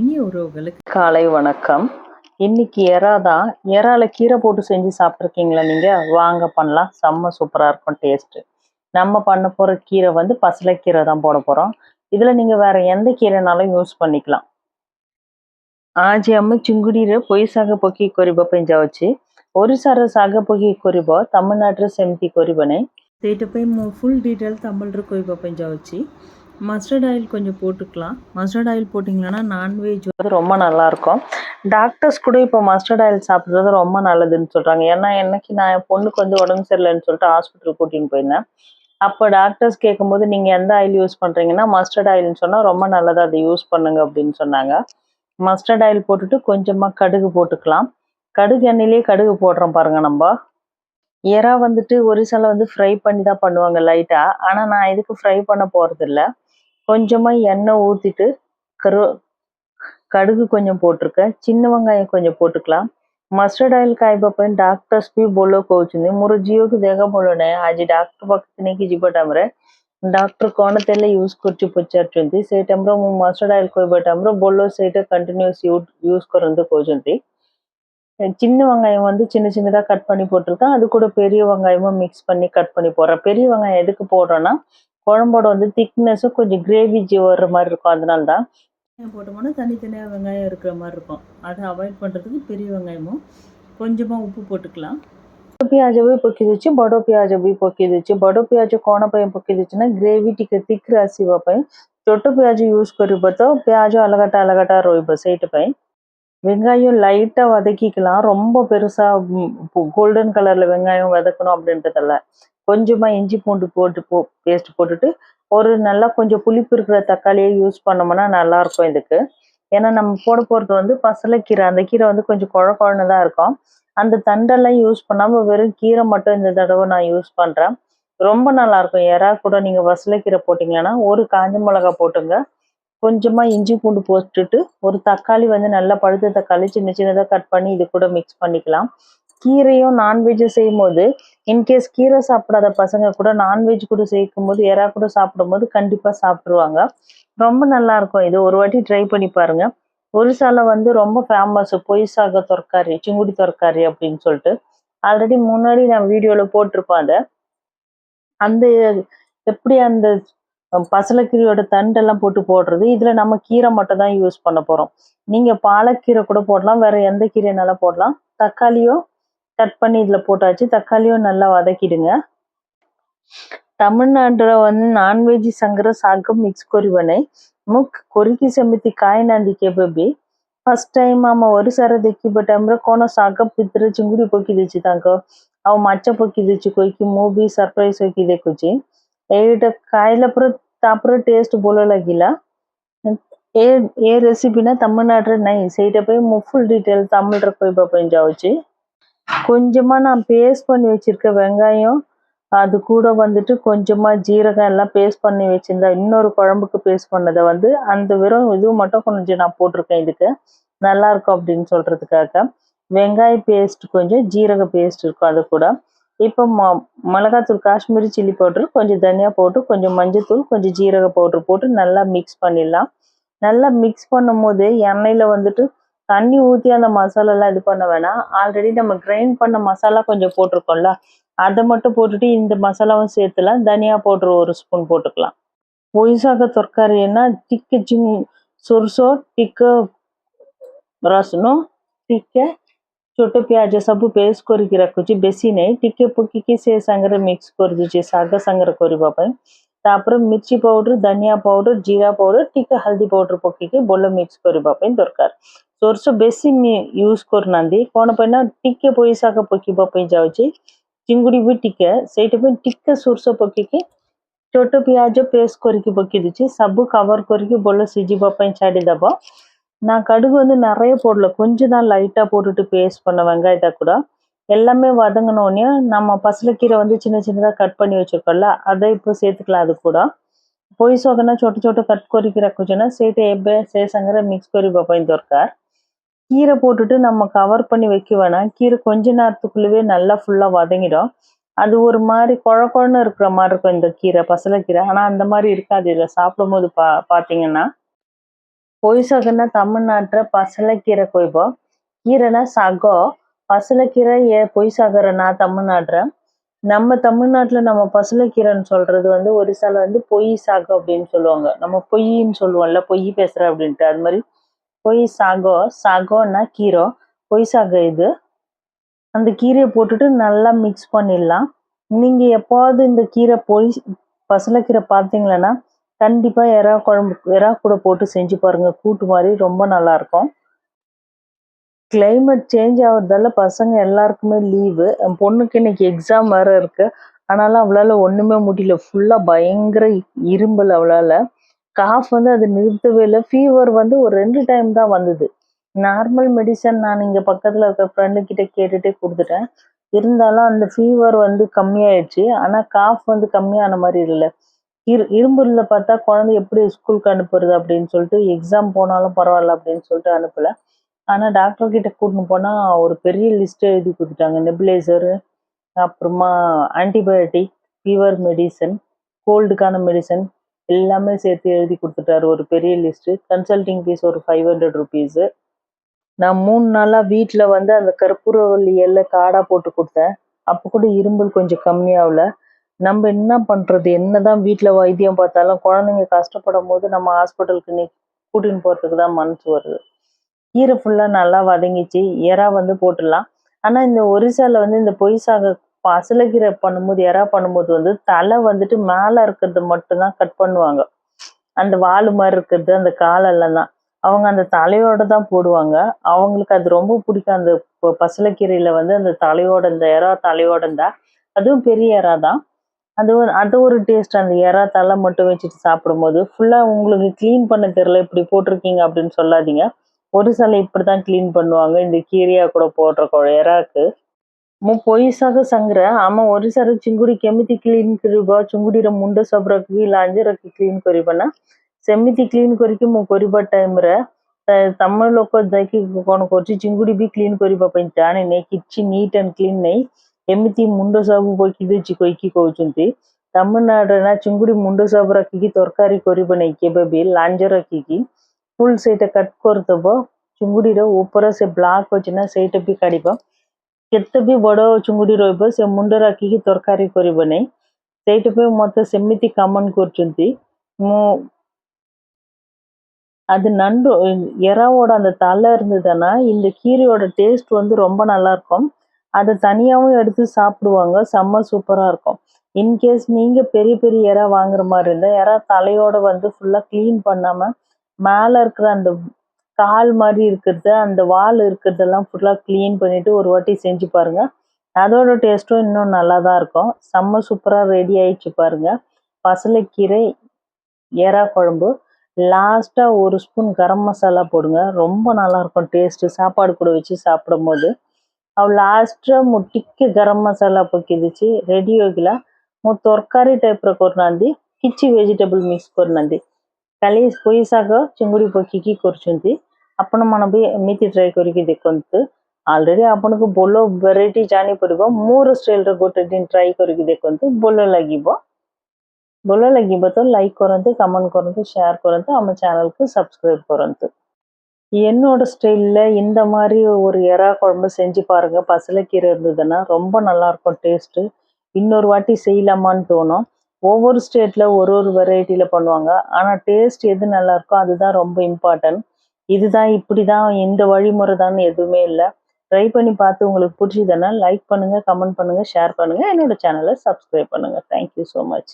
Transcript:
இனிய உறவுகளுக்கு காலை வணக்கம். இன்னைக்கு எறா தான். எறால கீரை போட்டு செஞ்சு சாப்பிட்ருக்கீங்களா நீங்க? வாங்க பண்ணலாம். செம்ம சூப்பரா இருக்கும் டேஸ்ட் நம்ம பண்ண போற கீரை வந்து பசலைக்கீரை தான் போட போறோம். இதுல நீங்க வேற எந்த கீரைனாலும் யூஸ் பண்ணிக்கலாம். ఆజి అమ్మ చింగుడీర పొయ్యి సాగ పొక్కి కొరిబ పెంచవచ్చు ఒరిసారి సాగ పొక్కి కొరిబ తమిళనాడు సెమితి కొరిబనే దీటిపై ఫుల్ డీటెయిల్ తమిళ కొరిబ పెంచవచ్చు மஸ்டர்ட் ஆயில் கொஞ்சம் போட்டுக்கலாம். மஸ்டர்ட் ஆயில் போட்டிங்கன்னா நான்வெஜ் வந்து ரொம்ப நல்லாயிருக்கும். டாக்டர்ஸ் கூட இப்போ மஸ்டர்ட் ஆயில் சாப்பிட்றது ரொம்ப நல்லதுன்னு சொல்கிறாங்க ஏன்னா என்னைக்கு நான் என் பொண்ணுக்கு வந்து உடம்பு சரியில்லைன்னு சொல்லிட்டு ஹாஸ்பிட்டல் கூட்டின்னு போயிருந்தேன். அப்போ டாக்டர்ஸ் கேட்கும்போது நீங்கள் எந்த ஆயில் யூஸ் பண்ணுறீங்கன்னா மஸ்டர்ட் ஆயில்னு சொன்னால் ரொம்ப நல்லது. அதை யூஸ் பண்ணுங்க அப்படின்னு சொன்னாங்க. மஸ்டர்ட் ஆயில் போட்டுட்டு கொஞ்சமாக கடுகு போட்டுக்கலாம். கடுகு எண்ணெயிலே கடுகு போடுறோம் பாருங்க நம்ம. இறா வந்துட்டு ஒரு சில வந்து ஃப்ரை பண்ணி தான் பண்ணுவாங்க லைட்டாக ஆனால் நான் இதுக்கு ஃப்ரை பண்ண போகிறதில்ல கொஞ்சமாக எண்ணெய் ஊற்றிட்டு கரு கடுகு கொஞ்சம் போட்டிருக்கேன் చిన్న வெங்காயம் కొంచెం పోట్టుకలా మస్టర్డ్ ఆయిల్ కాయబపోయిన డాక్టర్స్ బి బోలో కోచింది మూరు జియోకి దేగబోలోనే ఆజి డాక్టర్ పక్కకి జిబటమ్రే డాక్టర్ కోణతెల్ల యూస్ కొర్చి పొచ్చార్చుంది సే టైంలో మూ మస్టర్డ్ ఆయిల్ కోయబటమ్రో బోలో సైట కంటిన్యూస్ యూస్ కొరందు కోచింది சின்ன வெங்காயம் வந்து சின்ன சின்னதாக கட் பண்ணி போட்டிருக்கேன் அது கூட பெரிய வெங்காயமும் மிக்ஸ் பண்ணி கட் பண்ணி போடுறேன் பெரிய வெங்காயம் எதுக்கு போடுறோன்னா குழம்போட வந்து திக்னஸும் கொஞ்சம் கிரேவி வர்ற மாதிரி இருக்கும். அதனால தான் போட்டோம்னா தனித்தனியாக வெங்காயம் இருக்கிற மாதிரி இருக்கும். அதை அவாய்ட் பண்ணுறதுக்கு பெரிய வெங்காயமும் கொஞ்சமாக உப்பு போட்டுக்கலாம். பியாஜை போய் பொக்கிடுச்சி प्याज भी पकड़ी बड़ो प्याज भी पकड़ी बड़ो प्याज कौन पकड़ी ग्रेवी வைப்பேன். தொட்டு பியாஜை யூஸ் प्याज பார்த்தோம் பியாஜும் प्याज अलगटा अलगटा रोब सैट வெங்காயம் லைட்டாக வதக்கிக்கலாம். ரொம்ப பெருசாக கோல்டன் கலரில் வெங்காயம் வதக்கணும் அப்படின்றதில்ல. கொஞ்சமாக இஞ்சி பூண்டு போட்டு போ பேஸ்ட் போட்டுட்டு ஒரு நல்லா கொஞ்சம் புளிப்பு இருக்கிற தக்காளியை யூஸ் பண்ணோம்னா நல்லாயிருக்கும் இதுக்கு. ஏன்னா நம்ம போட போகிறது வந்து பசலைக்கீரை. அந்த கீரை வந்து கொஞ்சம் குழ குழன்னு தான் இருக்கும். அந்த தண்டெல்லாம் யூஸ் பண்ணாமல் வெறும் கீரை மட்டும் இந்த தடவை நான் யூஸ் பண்ணுறேன் ரொம்ப நல்லாயிருக்கும். எறா கூட நீங்கள் வசலைக்கீரை போட்டிங்கன்னா ஒரு காஞ்ச மிளகா போட்டுங்க. கொஞ்சமாக இஞ்சி பூண்டு போட்டுட்டு ஒரு தக்காளி வந்து நல்லா பழுத்த தக்காளி சின்ன சின்னதாக கட் பண்ணி இது கூட மிக்ஸ் பண்ணிக்கலாம். கீரையும் நான்வெஜ்ஜும் செய்யும் போது இன்கேஸ் கீரை சாப்பிடாத பசங்க கூட நான்வெஜ் கூட சேர்க்கும் போது எறா கூட சாப்பிடும்போது கண்டிப்பாக சாப்பிட்ருவாங்க ரொம்ப நல்லா இருக்கும். இது ஒரு வாட்டி ட்ரை பண்ணி பாருங்க. ஒரிசால வந்து ரொம்ப ஃபேமஸ் பொய் சாக தொற்காரி சிங்குடி தொற்காரி அப்படின்னு சொல்லிட்டு ஆல்ரெடி முன்னாடி நான் வீடியோவில் போட்டிருப்பேன் அதை. அந்த எப்படி அந்த பசலைக்கீரையோட தண்டெல்லாம் போட்டு போடுறது இதில் நம்ம கீரை மட்டும் தான் யூஸ் பண்ண போகிறோம் நீங்கள் பாலக்கீரை கூட போடலாம் வேற எந்த கீரைனாலும் போடலாம். தக்காளியோ கட் பண்ணி இதில் போட்டாச்சு தக்காளியும் நல்லா வதக்கிடுங்க ತಮಿಳ್ನಾಡರ ಒಂದು ನಾನ್ ವೆಜ್ ಸಂಗ್ರಹ ಸಾಗ ಮಿಕ್ಸ್ ಕೊರಿವನೆ ಮುಕ್ ಕೊರಿಕಿ ಸಮಿತಿ ಕಾಯಿನಂದಿಕೆ ಬಬ್ಬಿ ಫಸ್ಟ್ ಟೈಮ್ ಅಮ್ಮ ಒಂದು ಸಾರ ದೆಕ್ಕಿಬ ಟೈಮ್ರ ಕೋಣ ಸಾಗ ಬಿದ್ದರೆ ಚಿಂಗುಡಿ ಪೊಕ್ಕಿದಿಚ್ಚಿ ತಾಂಕ ಅವು ಮಚ್ಚ ಪೊಕ್ಕಿದಿಚ್ಚಿ ಕೊಯ್ಕಿ ಮೂಬಿ ಸರ್ಪ್ರೈಸ್ ಹೋಗಿ ದೆಕ್ಕುಚ್ಚಿ ಏಟ ಕಾಯಿಲ ಪುರ ತಾಪುರ ಟೇಸ್ಟ್ ಬೋಲಲಾಗಿಲ್ಲ ಏ ಏ ರೆಸಿಪಿನ ತಮಿಳ್ನಾಡ್ರ ನೈ ಸೇಟ ಪೈ ಫುಲ್ ಡೀಟೇಲ್ ತಮಿಳ್ರ ಕೊಯ್ಬ ಪಂಜಾವಚ್ಚಿ கொஞ்சமாக நான் பேஸ்ட் பண்ணி வச்சுருக்க வெங்காயம் அது கூட வந்துட்டு கொஞ்சமாக ஜீரகம் எல்லாம் பேஸ்ட் பண்ணி வச்சுருந்தா இன்னொரு குழம்புக்கு பேஸ்ட் பண்ணதை வந்து அந்த வெறும் இது மட்டும் கொஞ்சம் நான் போட்டிருக்கேன் இதுக்கு. நல்லாயிருக்கும் அப்படின்னு சொல்கிறதுக்காக வெங்காய பேஸ்ட் கொஞ்சம் ஜீரக பேஸ்ட் இருக்கும் அது கூட. இப்போ ம மிளகாத்தூள் காஷ்மீரி சில்லி பவுட்ரு கொஞ்சம் தனியாக போட்டு கொஞ்சம் மஞ்சத்தூள் கொஞ்சம் ஜீரக பவுடர் போட்டு நல்லா மிக்ஸ் பண்ணிடலாம். நல்லா மிக்ஸ் பண்ணும் போது எண்ணெயில் வந்துட்டு தண்ணி ஊற்றி அந்த மசாலாலாம் இது பண்ண வேணாம் ஆல்ரெடி நம்ம கிரைண்ட் பண்ண மசாலா கொஞ்சம் போட்டிருக்கோம்ல அதை மட்டும் போட்டுட்டு இந்த மசாலாவும் சேர்த்துலாம் தனியா பவுடர் ஒரு ஸ்பூன் போட்டுக்கலாம் பொய்சாக ତରକାରୀନା ଟିକେ ସୋରିଷ ଟିକେ ରସୁଣ ଟିକେ ଛୋଟ ପିଆଜ ସବୁ ପେଷ୍ଟ କରିକି ରଖୁଛି ବେଶୀ ନାହିଁ ଟିକେ ପକେଇକି ସେ ସାଙ୍ଗରେ ମିକ୍ସ କରିଦେଉଛି ଶାଗ ସାଙ୍ଗରେ କରିବା ପାଇଁ ତାପରେ ମିର୍ଚି ପାଉଡର ଧନିଆ ପାଉଡର ଜିରା ପାଉଡର ଟିକେ ହଳଦୀ ପାଉଡର ପକେଇକି ଭଲ ମିକ୍ସ କରିବା ପାଇଁ ଦରକାର ସୋରିଷ ବେଶୀ ୟୁଜ୍ କରୁନାହାନ୍ତି କ'ଣ ପାଇଁ ନା ଟିକେ ପୋଇ ଶାଗ ପକେଇବା ପାଇଁ ଯାଉଛି ଚିଙ୍ଗୁଡ଼ି ବି ଟିକେ ସେଇଥିପାଇଁ ଟିକେ ସୋରିଷ ପକେଇକି ଛୋଟ ପିଆଜ ପେଷ୍ଟ କରିକି ପକେଇ ଦେଉଛି ସବୁ கவர் କରିକି ଭଲ சிஜிபா ପାଇଁ ଛାଡ଼ିଦେବ நான் கடுகு வந்து நிறைய போடல கொஞ்சம் தான் லைட்டாக போட்டுட்டு பேஸ்ட் பண்ண வெங்காயத்தை கூட எல்லாமே வதங்கினோடனே நம்ம பசலைக்கீரை வந்து சின்ன சின்னதாக கட் பண்ணி வச்சுருக்கோம்ல அதை இப்போ சேர்த்துக்கலாம் அது கூட. కూడా పొయ్యి சொட்டு చోట చోట కట్టుకోరికి రక్కుచున సేటు ఎబ్బే சேசங்கிற மிக்ஸ் கொரி பாப்பாயின் దొరకాர் கீரை போட்டுட்டு நம்ம கவர் பண்ணி வைக்க வேணாம். கீரை கொஞ்ச நேரத்துக்குள்ளவே நல்லா ஃபுல்லாக வதங்கிடும். அது ஒரு மாதிரி குழ குழன்னு இருக்கிற மாதிரி இருக்கும் இந்த கீரை பசலைக்கீரை ஆனால் அந்த மாதிரி இருக்காது. இதில் சாப்பிடும் போது பா பார்த்தீங்கன்னா பொய் சகன்னா தமிழ்நாட்டில் பசலைக்கீரை கொய்போ கீரைனா சகோ பசலைக்கீரை ஏ பொய் சாகர நான் தமிழ்நாடுற நம்ம தமிழ்நாட்டில் நம்ம பசலைக்கீரைன்னு சொல்றது வந்து ஒரு சில வந்து பொய் சாகு அப்படின்னு சொல்லுவாங்க. நம்ம பொய்ன்னு சொல்லுவோம்ல பொய் பேசுற அப்படின்ட்டு. அது மாதிரி பொய் சாகோ சாகோன்னா கீரை. பொய் சாக இது. அந்த கீரையை போட்டுட்டு நல்லா மிக்ஸ் பண்ணிடலாம். நீங்கள் எப்பாவது இந்த கீரை பொய் பசலைக்கீரை பார்த்தீங்களன்னா கண்டிப்பாக எறா குழம்பு எறா கூட போட்டு செஞ்சு பாருங்க. கூட்டு மாதிரி ரொம்ப நல்லா இருக்கும். கிளைமேட் சேஞ்ச் ஆகுறதால பசங்க எல்லாருக்குமே லீவு என் பொண்ணுக்கு இன்னைக்கு எக்ஸாம் வேற இருக்கு. ஆனாலும் அவளால ஒண்ணுமே முடியல. ஃபுல்லா பயங்கர இரும்பல் அவளால. காஃப் வந்து அது நிறுத்தவே இல்லை. ஃபீவர் வந்து ஒரு ரெண்டு டைம் தான் வந்தது. நார்மல் மெடிசன் நான் இங்க பக்கத்துல இருக்கிற ஃப்ரெண்டு கிட்ட கேட்டுட்டே கொடுத்துட்டேன். இருந்தாலும் அந்த ஃபீவர் வந்து கம்மியாயிடுச்சு. ஆனா காஃப் வந்து கம்மியான மாதிரி இல்லை. இரு இரும்புல பார்த்தா குழந்தை எப்படி ஸ்கூலுக்கு அனுப்புறது அப்படின்னு சொல்லிட்டு எக்ஸாம் போனாலும் பரவாயில்ல அப்படின்னு சொல்லிட்டு அனுப்பலை. ஆனால் டாக்டர் கிட்ட கூட்டின்னு போனால் ஒரு பெரிய லிஸ்ட்டு எழுதி கொடுத்துட்டாங்க. நெபுலைசரு அப்புறமா ஆன்டிபயோட்டிக் ஃபீவர் மெடிசன் கோல்டுக்கான மெடிசன் எல்லாமே சேர்த்து எழுதி கொடுத்துட்டாரு. ஒரு பெரிய லிஸ்ட்டு கன்சல்டிங் ஃபீஸ் ஒரு ஃபைவ் ஹண்ட்ரட் ருபீஸு நான் மூணு நாளாக வீட்டில் வந்து அந்த கற்பூரவள்ளி எல்லாம் காடாக போட்டு கொடுத்தேன். அப்போ கூட இரும்பல் கொஞ்சம் கம்மியாகல. நம்ம என்ன பண்ணுறது என்ன தான் வீட்டில் வைத்தியம் பார்த்தாலும் குழந்தைங்க கஷ்டப்படும் போது நம்ம ஹாஸ்பிட்டலுக்கு நீ கூட்டின்னு போகிறதுக்கு தான் மனசு வருது. கீரை ஃபுல்லா நல்லா வதங்கிச்சு. எறா வந்து போட்டுடலாம். ஆனா இந்த ஒரிசால வந்து இந்த பொய் சாக பசலைக்கீரை பண்ணும்போது எறா பண்ணும்போது வந்து தலை வந்துட்டு மேல இருக்கிறது மட்டும்தான் கட் பண்ணுவாங்க. அந்த வால் மாதிரி இருக்கிறது அந்த காலெல்லாம் தான். அவங்க அந்த தலையோட தான் போடுவாங்க. அவங்களுக்கு அது ரொம்ப பிடிக்கும். அந்த பசலக்கீரையில் வந்து அந்த தலையோட இந்த எறா தலையோட இருந்தா அதுவும் பெரிய எறா தான். அது ஒரு அது ஒரு டேஸ்ட் அந்த எறா தலை மட்டும் வச்சுட்டு சாப்பிடும்போது ஃபுல்லா உங்களுக்கு க்ளீன் பண்ண தெரியல இப்படி போட்டிருக்கீங்க அப்படின்னு சொல்லாதீங்க. ஒரு சில இப்படிதான் க்ளீன் பண்ணுவாங்க இந்த கீரையா கூட போடுற கொ- எறாக்கு ମୁଁ ପଇସାକୁ ସାଙ୍ଗରେ ଆମ ଓଡ଼ିଶାର ଚିଙ୍ଗୁଡ଼ି କେମିତି କ୍ଲିନ୍ କରିବ ଚିଙ୍ଗୁଡ଼ିର ମୁଣ୍ଡ ସବୁ ରଖିକି ଲାଞ୍ଜ ରଖି କ୍ଲିନ୍ କରିବ ନା ସେମିତି କ୍ଲିନ୍ କରିକି ମୁଁ କରିବା ଟାଇମ୍ରେ ତମ ଲୋକ ଯାଇକି କ'ଣ କରୁଛି ଚିଙ୍ଗୁଡ଼ି ବି କ୍ଲିନ୍ କରିବା ପାଇଁ ଜାଣିନି କିଛି ନିଟ୍ ଆଣ୍ଡ କ୍ଲିନ୍ ନାହିଁ ଏମିତି ମୁଣ୍ଡ ସବୁ ପୋକି ଦେଇଛି କହିକି କହୁଛନ୍ତି ତାମିଲନାଡୁରେ ନା ଚିଙ୍ଗୁଡ଼ି ମୁଣ୍ଡ ସବୁ ରଖିକି ତରକାରୀ କରିବ ନାହିଁ କେବେ ବି ଲାଞ୍ଜ ରଖିକି ଫୁଲ୍ ସେଇଟା କଟ୍ କରିଦବ ଚିଙ୍ଗୁଡ଼ିର ଉପରେ ସେ ବ୍ଲାକ୍ ଅଛି ନା ସେଇଟା ବି କାଢ଼ିବ କେତେ ବି ବଡ଼ ଚୁଙ୍ଗୁଡ଼ି ରହିବ ସେ ମୁଣ୍ଡ ରଖିକି ତରକାରୀ କରିବ ନାହିଁ ସେଇଟା ପାଇଁ ମତେ ସେମିତି କମେଣ୍ଟ କରୁଛନ୍ତି ମୁଁ அது நண்டு எறாவோட அந்த தலை இருந்ததுன்னா இந்த கீரையோட டேஸ்ட் வந்து ரொம்ப நல்லா இருக்கும் அதை தனியாகவும் எடுத்து சாப்பிடுவாங்க செம்ம சூப்பரா இருக்கும் இன்கேஸ் நீங்க பெரிய பெரிய எறா வாங்குற மாதிரி இருந்தா எறா தலையோட வந்து ஃபுல்லா க்ளீன் பண்ணாம மேல இருக்கிற அந்த கால் மாதிரி இருக்கிறது அந்த வால் இருக்கிறதெல்லாம் ஃபுல்லாக க்ளீன் பண்ணிவிட்டு ஒரு வாட்டி செஞ்சு பாருங்க. அதோட டேஸ்ட்டும் இன்னும் நல்லா தான் இருக்கும். செம்ம சூப்பராக ரெடி ஆயிடுச்சு பாருங்கள் பசலைக்கீரை ஏரா குழம்பு. லாஸ்ட்டாக ஒரு ஸ்பூன் கரம் மசாலா போடுங்க. ரொம்ப நல்லாயிருக்கும் டேஸ்ட்டு சாப்பாடு கூட வச்சு சாப்பிடும் போது ಅವು ಲಾಸ್ಟ್ ಮುಟ್ಟಿಕ್ಕೆ ಗರಂ ಮಸಾಲ ಪಕ್ಕಿದಿಚ್ಚಿ ರೆಡಿ ಹೋಗಿಲ್ಲ ಮು ತರಕಾರಿ ಟೈಪ್ ಕೊರ್ನಂದಿ ಕಿಚ್ಚಿ ವೆಜಿಟೇಬಲ್ ಮಿಕ್ಸ್ କରୁନାହାନ୍ତି ଖାଲି ପୋଇ ଶାଗ ଚିଙ୍ଗୁଡ଼ି ପକେଇକି କରୁଛନ୍ତି ଆପଣମାନେ ବି ଏମିତି ଟ୍ରାଏ କରିକି ଦେଖନ୍ତୁ ଅଲରେଡ଼ି ଆପଣଙ୍କୁ ଭଲ ଭେରାଇଟି ଜାଣିପାରିବ ମୋର ଷ୍ଟାଇଲ୍ର ଗୋଟେ ଦିନ ଟ୍ରାଏ କରିକି ଦେଖନ୍ତୁ ଭଲ ଲାଗିବ ଭଲ ଲାଗିବ ତ ଲାଇକ୍ କରନ୍ତୁ କମେଣ୍ଟ କରନ୍ତୁ ஷேர் କରନ୍ତୁ ଆମ ଚ୍ୟାନେଲ୍କୁ ସବସ୍କ୍ରାଇବ୍ କରନ୍ତୁ என்னோட ஸ்டைலில் இந்த மாதிரி ஒரு எறா குழம்பு செஞ்சு பாருங்க பசலைக்கீரை இருந்ததுன்னா ரொம்ப நல்லா இருக்கும் டேஸ்ட்டு இன்னொரு வாட்டி செய்யலாமான்னு தோணும் ஒவ்வொரு ஸ்டேட்டில் ஒரு ஒரு வெரைட்டியில் பண்ணுவாங்க. ஆனால் டேஸ்ட் எது நல்லாயிருக்கோ அதுதான் ரொம்ப இம்பார்ட்டன்ட். இதுதான் இப்படி தான் இந்த வழிமுறை தான் எதுவுமே இல்லை. ட்ரை பண்ணி பார்த்து உங்களுக்கு பிடிச்சதுன்னா லைக் பண்ணுங்கள் கமெண்ட் பண்ணுங்கள் ஷேர் பண்ணுங்கள் என்னோட சேனலை சப்ஸ்கிரைப் பண்ணுங்கள் தேங்க்யூ ஸோ மச்